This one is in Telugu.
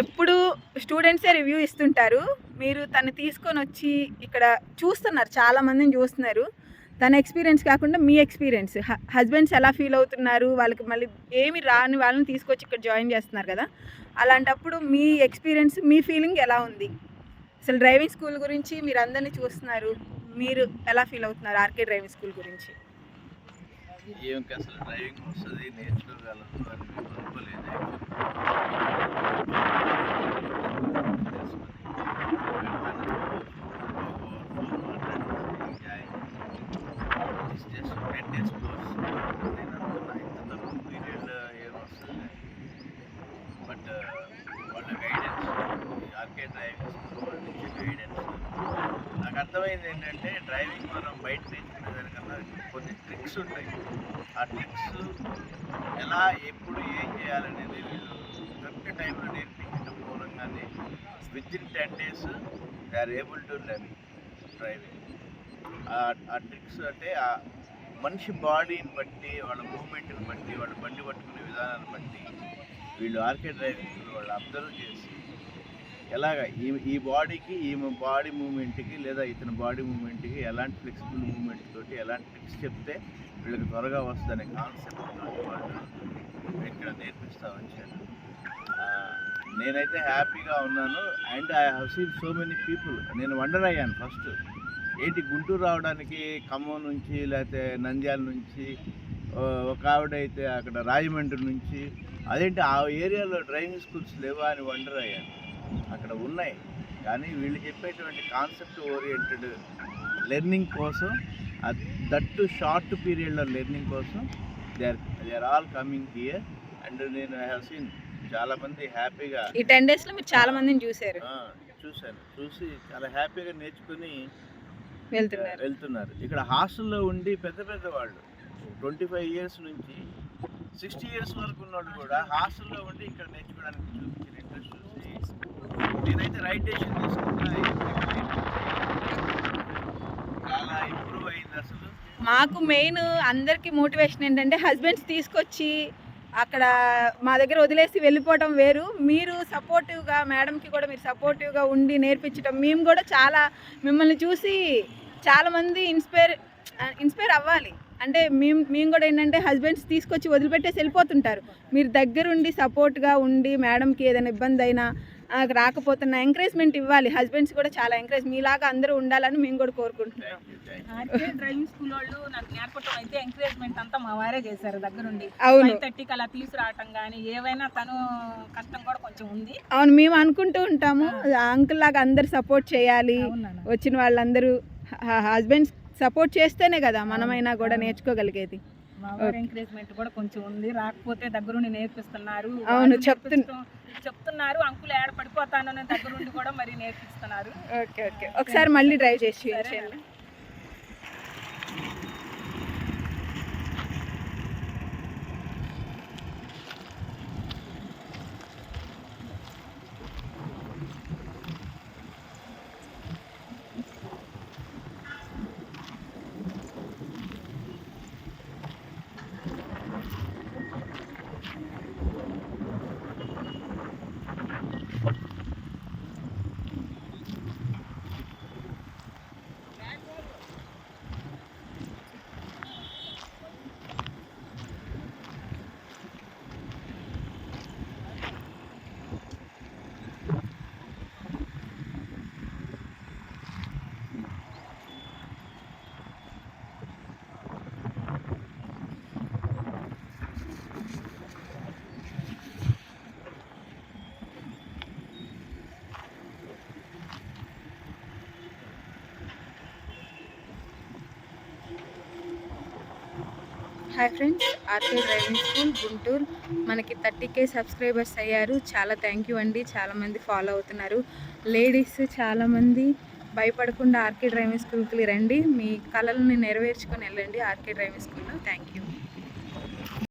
ఎప్పుడు స్టూడెంట్సే రివ్యూ ఇస్తుంటారు. మీరు తను తీసుకొని వచ్చి ఇక్కడ చూస్తున్నారు చాలా మందిని చూస్తున్నారు. తన ఎక్స్పీరియన్స్ కాకుండా మీ ఎక్స్పీరియన్స్. హస్బెండ్స్ ఎలా ఫీల్ అవుతున్నారు? వాళ్ళకి మళ్ళీ ఏమి రాని వాళ్ళని తీసుకొచ్చి ఇక్కడ జాయిన్ చేస్తున్నారు కదా. అలాంటప్పుడు మీ ఎక్స్పీరియన్స్ మీ ఫీలింగ్ ఎలా ఉంది? అసలు డ్రైవింగ్ స్కూల్ గురించి మీరు అందరినీ చూస్తున్నారు. మీరు ఎలా ఫీల్ అవుతున్నారు ఆర్కే డ్రైవింగ్ స్కూల్ గురించి? ఏమి అసలు డ్రైవింగ్ వస్తుంది నేర్చుకోగలదు అని మేము అనుకోలేదు బట్ వాళ్ళ గైడెన్స్ ఆర్కే డ్రైవింగ్ స్కూల్ నుంచి గైడెన్స్ నాకు అర్థమైంది ఏంటంటే డ్రైవింగ్ మనం బయట నేర్చుకునే దానికన్నా కొన్ని ట్రిక్స్ ఉంటాయి. ఆ ట్రిక్స్ ఎలా ఎప్పుడు ఏం చేయాలనేది వీళ్ళు కరెక్ట్ టైంలో నేర్పించడం మూలంగానే within ten days they are able to learn driving ఆ ట్రిక్స్ అంటే ఆ మనిషి బాడీని బట్టి వాళ్ళ మూమెంట్ని బట్టి వాళ్ళ బండి పట్టుకునే విధానాన్ని బట్టి వీళ్ళు ఆర్కే డ్రైవింగ్ వాళ్ళు అబ్జర్వ్ చేసి ఎలాగ ఈ ఈ బాడీకి ఈమె బాడీ మూమెంట్కి లేదా ఇతని బాడీ మూమెంట్కి ఎలాంటి ఫ్లెక్సిబుల్ మూమెంట్ తోటి ఎలాంటి ట్రిక్స్ చెప్తే వీళ్ళకి త్వరగా వస్తుందనే కాన్సెప్ట్ తోటి వాళ్ళు ఇక్కడ నేర్పిస్తూ వచ్చాను నేనైతే హ్యాపీగా ఉన్నాను and I have seen so many people. నేను వండర్ అయ్యాను ఫస్ట్. ఏంటి గుంటూరు రావడానికి ఖమ్మం నుంచి లేకపోతే నంద్యాల నుంచి ఒక ఆవిడ అయితే అక్కడ రాజమండ్రి నుంచి అదేంటి? ఆ ఏరియాలో డ్రైవింగ్ స్కూల్స్ లేవా అని వండర్ అయ్యాను. అక్కడ ఉన్నాయి. కానీ వీళ్ళు చెప్పేటువంటి కాన్సెప్ట్ ఓరియంటెడ్ లెర్నింగ్ కోసం దట్టు షార్ట్ పీరియడ్లో లెర్నింగ్ కోసం they are they are all coming here and నేను ఐ హావ్ సీన్ చాలామంది హ్యాపీగా ఈ టెన్ డేస్లో మీరు చాలా మందిని చూశారు. చూశాను. చూసి చాలా హ్యాపీగా నేర్చుకుని వెళ్తున్నారు. వెళ్తున్నారు. ఇక్కడ హాస్టల్లో ఉండి పెద్ద పెద్ద వాళ్ళు ట్వంటీ ఫైవ్ ఇయర్స్ నుంచి సిక్స్టీ ఇయర్స్ వరకు ఉన్నవాళ్ళు కూడా. హాస్టల్లో ఉండి ఇక్కడ నేర్చుకోవడానికి చూపించిన ఇంట్రెస్ట్ చూసి నేనైతే రైట్ డెసిషన్ తీసుకున్నా. చాలా ఇంప్రూవ్ అయింది అసలు. మాకు మెయిన్ అందరికి మోటివేషన్ ఏంటంటే హస్బెండ్స్ తీసుకొచ్చి అక్కడ మా దగ్గర వదిలేసి వెళ్ళిపోవటం వేరు. మీరు సపోర్టివ్గా మేడంకి కూడా మీరు సపోర్టివ్గా ఉండి నేర్పించడం మేము కూడా చాలా మిమ్మల్ని చూసి చాలామంది ఇన్స్పైర్ ఇన్స్పైర్ అవ్వాలి. అంటే మేము మేము కూడా ఏంటంటే హస్బెండ్స్ తీసుకొచ్చి వదిలిపెట్టేసి వెళ్ళిపోతుంటారు. మీరు దగ్గరుండి సపోర్ట్గా ఉండి మేడంకి ఏదైనా ఇబ్బంది అయినా రాకపోతున్నా ఎంకరేజ్మెంట్ ఇవ్వాలి. హస్బెండ్స్ కూడా చాలా ఎంకరేజ్ మీలాగా అందరూ ఉండాలని మేము కూడా కోరుకుంటున్నాం. డ్రైవింగ్ స్కూల్ వాళ్ళు నాకు నేర్పటం అయితే ఎంకరేజ్మెంట్ అంతా మా వారే చేశారు దగ్గరుండి. అవును. ఫైవ్ థర్టీకి అలా తీసుకురావటం కానీ ఏవైనా తను కష్టం కూడా కొంచెం ఉంది. అవును మేము అనుకుంటూ ఉంటాము. అంకుల్ లాగా అందరు సపోర్ట్ చేయాలి. వచ్చిన వాళ్ళందరూ హస్బెండ్స్ సపోర్ట్ చేస్తేనే కదా మనమైనా కూడా నేర్చుకోగలిగేది. ఎంకరేజ్మెంట్ కూడా కొంచెం ఉంది. రాకపోతే దగ్గరుండి నేర్పిస్తున్నారు. అవును, వాళ్ళు చెప్తున్- నేర్పిస్తూ- చెప్తున్నారు అంకుల్ ఏడ పడిపోతాను దగ్గరుండి కూడా మరి నేర్పిస్తున్నారు. Okay okay. ఒకసారి మళ్ళీ డ్రైవ్ చేసి hi friends RK driving school Guntur. మనకి థర్టీ కే సబ్స్క్రైబర్స్ అయ్యారు. చాలా థ్యాంక్ యూ అండి. చాలామంది ఫాలో అవుతున్నారు. లేడీస్ చాలామంది భయపడకుండా ఆర్కే డ్రైవింగ్ స్కూల్కి రండి. మీ కళలను నెరవేర్చుకొని వెళ్ళండి ఆర్కే డ్రైవింగ్ స్కూల్లో. Thank you.